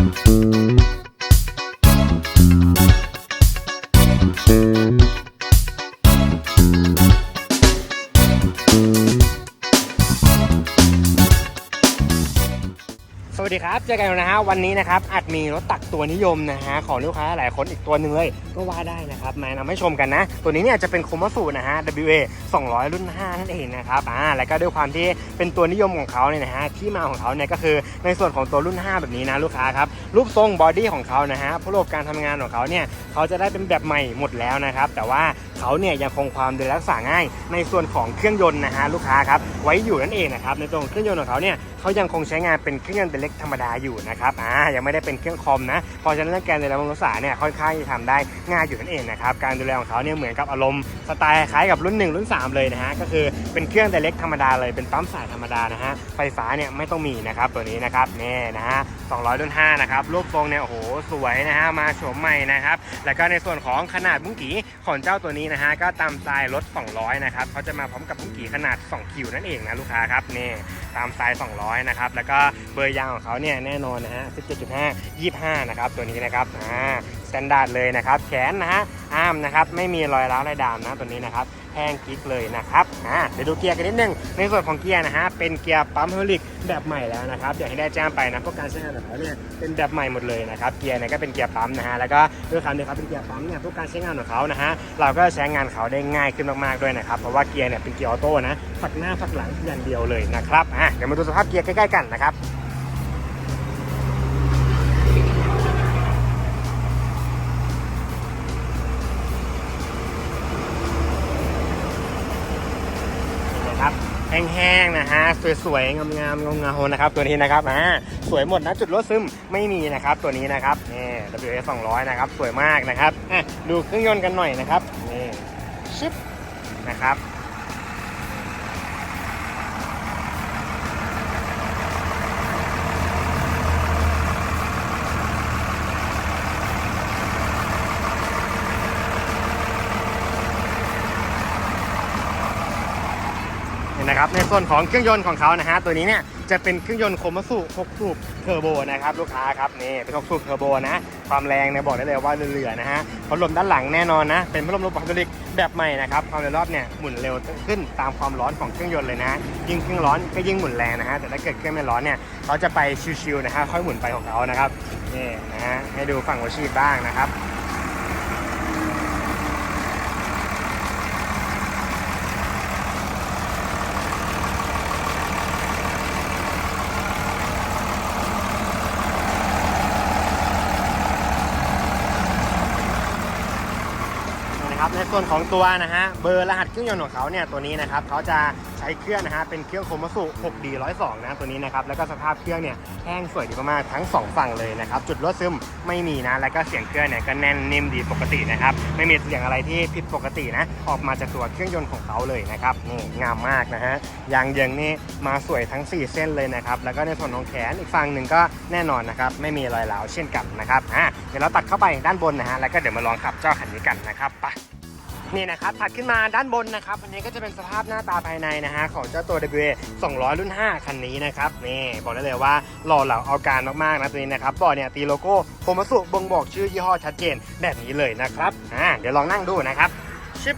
ส วัสดีครับ เจอกันนะฮะวันนี้นะครับอาจมีรถตักตัวนิยมนะฮะของลูกค้าหลายคนอีกตัวหนึ่งเลย ก็ว่าได้นะครับมานำให้ชมกันนะ ตัวนี้เนี่ยจะเป็นโคมสูนะฮะ WA 200 รุ่น 5 นั่นเองนะครับอ่าแล้วก็ด้วยความที่เป็นตัวนิยมของเขาเนี่ยนะฮะที่มาของเขาเนี่ยก็คือในส่วนของตัวรุ่น 5 แบบนี้นะลูกค้าครับรูปทรงบอดี้ของเขานะฮะระบบการทำงานของเขาเนี่ยเขาจะได้เป็นแบบใหม่หมดแล้วนะครับแต่ว่าเขาเนี่ยยังคงความดูแลรักษาง่าย ในส่วนของเครื่องยนต์นะฮะลูกค้าครับไว้อยู่นั่นเองนะครับในตัวของเครื่องยนต์ของเขาเนี่ยเขายังคงใช้งานเป็นเครื่องยนต์เล็กธรรมดาอยู่นะครับอ่ายังไม่ได้เป็นเครื่องคอมนะเพราะฉะนั้นเรื่องการดูแลบำรุงรักษาเนี่ยค่อนข้างจะทำได้ง่ายอยู่นั่นเองนะครับการดูแลของเขาเนี่ยเหมือนกับอารมณ์สไตล์คล้ายกับรุ่น 1 รุ่น 3 เลยนะฮะก็คือเป็นเครื่องแต่เล็กธรรมดาเลยเป็นปั๊มสายธรรมดานะฮะไฟฟ้าเนี่ยไม่ต้องมีนะครับตัวนี้นะครับนี่นะฮะ200รุ่น5นะครับรูปทรงเนี่ยโอ้โหสวยนะฮะมาโฉมใหม่นะครับแล้วก็ในส่วนของขนาดบุ้งกี่ของเจ้าตัวนี้นะฮะก็ตามสไตล์รถ 200 นะครับเขาจะมาพร้อมกับบุ้งกี่ขนาด 2 คิวนั่นเองนะลูกค้าครับนี่ตามสไตล์ 200 นะครับแล้วก็เบอร์ยางของเขาเนี่ยแน่นอนนะฮะ 17.5 25 นะครับ ตัวนี้นะครับ อ่าสแตนดาร์ดเลยนะครับ แขนนะฮะอ้ามนะครับ ไม่มีรอยร้าวรอยดามนะตัวนี้นะครับแห้งกิ๊กเลยนะครับ อ่า เดี๋ยวดูเกียร์กันนิดนึง ในส่วนของเกียร์นะฮะ เป็นเกียร์ปั๊มเฮลิกแบบใหม่แล้วนะครับ อย่างที่ได้แจ้งไปนะพวกการใช้งานของเขาเนี่ย เป็นแบบใหม่หมดเลยนะครับ เกียร์เนี่ยก็เป็นเกียร์ปั๊มนะฮะ แล้วก็ด้วยคำที่เขาเป็นเกียร์ปั๊มเนี่ยพวกการใช้งานของเขานะฮะ เราก็ใช้งานเขาได้ง่ายขึ้นมากๆด้วยนะครับ เพราะว่าเกียร์เนี่ยเป็นเกียร์ออโต้นะฝักหน้าฝักหลังอย่างเดียวเลยนะครับ อะเดี๋ยวมาดูสภาพเกียร์ใกล้ๆกันนะครับ แห้งๆนะฮะสวยๆงามๆเงาๆนะครับ ตัวนี้นะครับอ่าสวยหมดนะจุดรถซึมไม่มีนะครับ ตัวนี้นะครับนี่ WS 200 นะครับ สวยมากนะครับอะดูเครื่องยนต์กันหน่อยนะครับนี่ชิปนะครับ นะครับในส่วนของเครื่องยนต์ของเขานะฮะตัวนี้เนี่ยจะเป็นเครื่องยนต์โคมัสุ6สูบเทอร์โบนะครับลูกค้าครับนี่เป็น6สูบเทอร์โบนะความแรงเนี่ยบอกได้เลยว่าเหลือๆนะฮะพัดลมด้านหลังแน่นอนนะเป็นพัดลมระบบไฮดอลิกแบบใหม่นะครับความเร็วรอบเนี่ยหมุนเร็วขึ้นตามความร้อนของเครื่องยนต์เลยนะยิ่งเครื่องร้อนก็ยิ่งหมุนแรงนะฮะแต่ถ้าเกิดเครื่องไม่ร้อนเนี่ยเขาจะไปชิวๆนะฮะค่อยหมุนไปของเขานะครับนี่นะฮะให้ดูฝั่งหัวฉีดบ้างนะครับ นะครับในส่วนของตัวนะฮะเบอร์รหัสเครื่องยนต์ของเขาเนี่ยตัวนี้นะครับเขาจะ ใช้เครื่องนะฮะเป็นเครื่องโคมัสุ 6D 102 นะตัวนี้นะครับแล้วก็สภาพเครื่องเนี่ยแห้งสวยดีมากๆทั้ง 2 ฝั่งเลยนะครับจุดรั่วซึมไม่มีนะ แล้วก็เสียงเครื่องเนี่ยก็แน่นนิ่มดีปกตินะครับไม่มีเสียงอะไรที่ผิดปกตินะออกมาจากตัวเครื่องยนต์ของเขาเลยนะครับนี่งามมากนะฮะยางเยิงนี่มาสวยทั้ง 4 เส้นเลยนะครับแล้วก็ในส่วนของแขนอีกฝั่งหนึ่งก็แน่นอนนะครับไม่มีรอยร้าวเช่นกันนะครับอะเดี๋ยวเราตัดเข้าไปด้านบนนะฮะแล้วก็เดี๋ยวมาลองขับเจ้าคันนี้กันนะครับไป นี่นะครับถัดขึ้นมาด้านบนนะครับอันนี้ก็จะเป็นสภาพหน้าตาภายในนะฮะของเจ้าตัว WA 200 รุ่น 5 คันนี้นะครับนี่บอกได้เลยว่าหล่อเหลาเอาการมากๆนะตัวนี้นะครับบาะเนี่ยตีโลโก้โคมัสุบ่งบอกชื่อยี่ห้อชัดเจนแบบนี้เลยนะครับอ่าเดี๋ยวลองนั่งดูนะครับชิป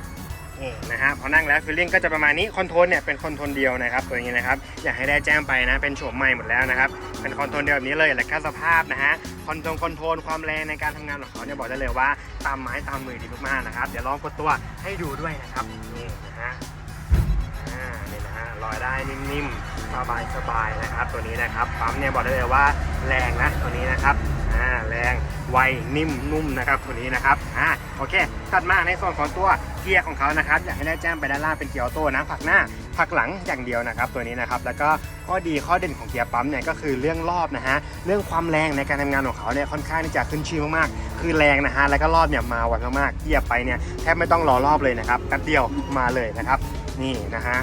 นี่นะฮะพอนั่งแล้วฟีลลิ่งก็จะประมาณนี้คอนโทรลเนี่ยเป็นคอนโทรลเดียวนะครับตัวนี้นะครับอยากให้ได้แจ้งไปนะเป็นโฉมใหม่หมดแล้วนะครับเป็นคอนโทรลเดียวแบบนี้เลยและค่าสภาพนะฮะคอนโทรลคอนโทรลความแรงในการทำงานของเขาเนี่ยบอกได้เลยว่าตามไม้ตามมือดีมากๆนะครับเดี๋ยวลองกดตัวให้ดูด้วยนะครับนี่นะฮะนี่นะฮะลอยได้นิ่มๆสบายสบายๆนะครับ ตัวนี้นะครับปั๊มเนี่ยบอกได้เลยว่าแรงนะตัวนี้นะครับ อ่าแรงไวนิ่มนุ่มนะครับตัวนี้นะครับอ่าโอเคตัดมาในส่วนของตัวเกียร์ของเขานะครับอยากให้ได้แจ้งไปด้านล่างเป็นเกียร์ออโต้นะผักหน้าผักหลังอย่างเดียวนะครับ ตัวนี้นะครับแล้วก็ข้อดีข้อเด่นของเกียร์ปั๊มเนี่ยก็คือเรื่องรอบนะฮะเรื่องความแรงในการทำงานของเขาเนี่ยค่อนข้างที่จะขึ้นชื่อมากๆคือแรงนะฮะแล้วก็รอบเนี่ยมาไวมากๆเหยียบไปเนี่ยแทบไม่ต้องรอรอบเลยนะครับแป๊บเดียวมาเลยนะครับนี่นะฮะ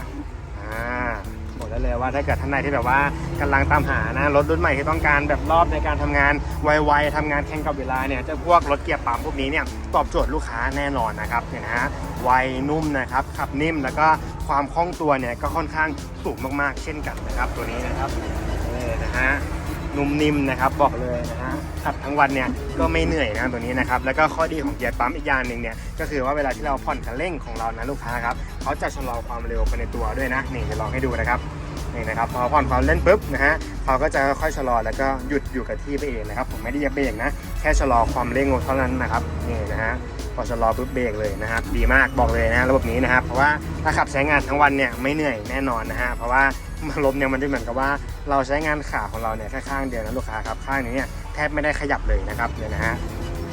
เลยว่าถ้าเกิดท่านใดที่แบบว่ากำลังตามหานะรถรุ่นใหม่ที่ต้องการแบบรอบในการทำงานไวๆทำงานแข่งกับเวลาเนี่ยจะพวกรถเกียร์ปั๊มพวกนี้เนี่ยตอบโจทย์ลูกค้าแน่นอนนะครับเนี่ยนะฮะไวนุ่มนะครับขับนิ่มแล้วก็ความคล่องตัวเนี่ยก็ค่อนข้างสูงมากๆ เช่นกันนะครับ ตัวนี้นะครับนี่นะฮะนุ่มนิ่มนะครับบอกเลยนะฮะขับทั้งวันเนี่ยก็ไม่เหนื่อยนะตัวนี้นะครับแล้วก็ข้อดีของเกียร์ปั๊มอีกอย่างหนึ่งเนี่ยก็คือว่าเวลาที่เราผ่อนคันเร่งของเรานะลูกค้าครับเขาจะชะลอความเร็วไปในตัวด้วยนะนี่จะลองให้ดูนะครับ นี่นะครับพอผ่อนความเล่นปุ๊บนะฮะเขาก็จะค่อยๆชะลอแล้วก็หยุดอยู่กับที่ไปเองนะครับผมไม่ได้เหยียบเบรกนะแค่ชะลอความเร่งเท่านั้นนะครับนี่นะฮะพอชะลอปุ๊บเบรกเลยนะครับดีมากบอกเลยนะฮะระบบนี้นะครับเพราะว่าถ้าขับใช้งานทั้งวันเนี่ยไม่เหนื่อยแน่นอนนะฮะเพราะว่าลมเนี่ยมันจะเหมือนกับว่าเราใช้งานขาของเราเนี่ยแค่ข้างเดียวนะลูกค้าครับข้างนี้เนี่ยแทบไม่ได้ขยับเลยนะครับเนี่ยนะฮะ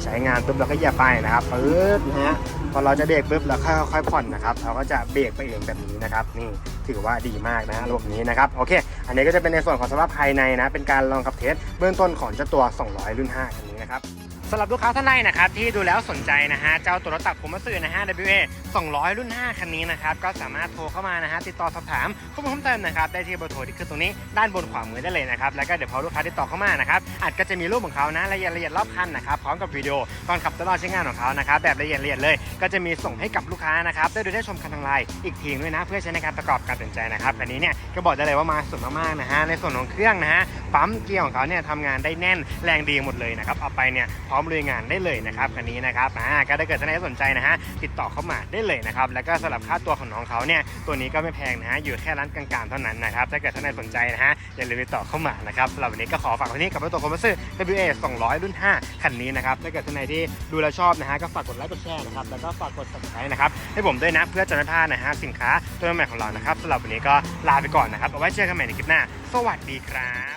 ใช้งานปุ๊บเราก็เหยียบไปนะครับปึ๊บนะฮะ อเราจะเบรกปุ๊บเราค่อยๆผ่อนนะครับเราก็จะเบรกไปเองแบบนี้นะครับ นี่ถือว่าดีมากนะระบบนี้นะครับโอเค อันนี้ก็จะเป็นในส่วนของสภาพภายในนะ เป็นการลองขับเทสเบื้องต้นของเจ้าตัว 200 รุ่น5คันนี้นะครับ สำหรับลูกค้าท่านใดนะครับที่ดูแล้วสนใจนะฮะเจ้าตัวรถตักผมมาซื้อนะฮะ WA 200 รุ่น 5 คันนี้นะครับ ก็สามารถโทรเข้ามานะฮะติดต่อสอบถามข้อมูลเพิ่มเติมนะครับได้ที่เบอร์โทรที่ขึ้นตรงนี้ด้านบนขวามือได้เลยนะครับ แล้วก็เดี๋ยวพอลูกค้าติดต่อเข้ามานะครับอาจก็จะมีรูปของเขานะละเอียดละเอียดรอบคันนะครับพร้อมกับวิดีโอตอนขับตลอดใช้งานของเขานะครับแบบละเอียดละเอียดเลย ก็จะมีส่งให้กับลูกค้านะครับได้ดูได้ชมกันทางไลน์อีกทีด้วยนะ เพื่อใช้ในการประกอบการตัดสินใจนะครับอันนี้เนี่ยก็บอกได้เลยว่ามาสุดมากๆนะฮะในส่วนของเครื่องนะฮะปั๊มเกียร์ของเขาเนี่ยทำงานได้แน่นแรงดีหมดเลยนะครับเอาไปเนี่ยพร้อมลุยงานได้เลยนะครับคันนี้นะครับอ่าก็ถ้าเกิดท่านใดสนใจนะฮะติดต่อเข้ามาได้เลยนะครับแล้วก็สำหรับค่าตัวของน้องเขาเนี่ยตัวนี้ก็ไม่แพงนะฮะอยู่แค่ร้านกลางๆเท่านั้นนะครับถ้าเกิดท่านใดสนใจนะฮะอย่าลืมติดต่อเข้ามานะครับสำหรับวันนี้ก็ขอฝากไว้ที่กับรถตัวคอมเพรสเซอร์ WA 200 รุ่น 5 คันนี้นะครับถ้าเกิดท่านใดที่ดูแลชอบนะฮะก็ฝากกดไลค์กดแชร์นะครับแล้วก็ฝากกด subscribe นะครับให้ผมด้วยนะเพื่อจะไม่พลาดนะฮะสินค้าตัวใหม่ของเรานะครับสำหรับวันนี้ก็ลาไปก่อนนะครับเอาไว้เจอกันใหม่ในคลิปหน้า สวัสดีครับ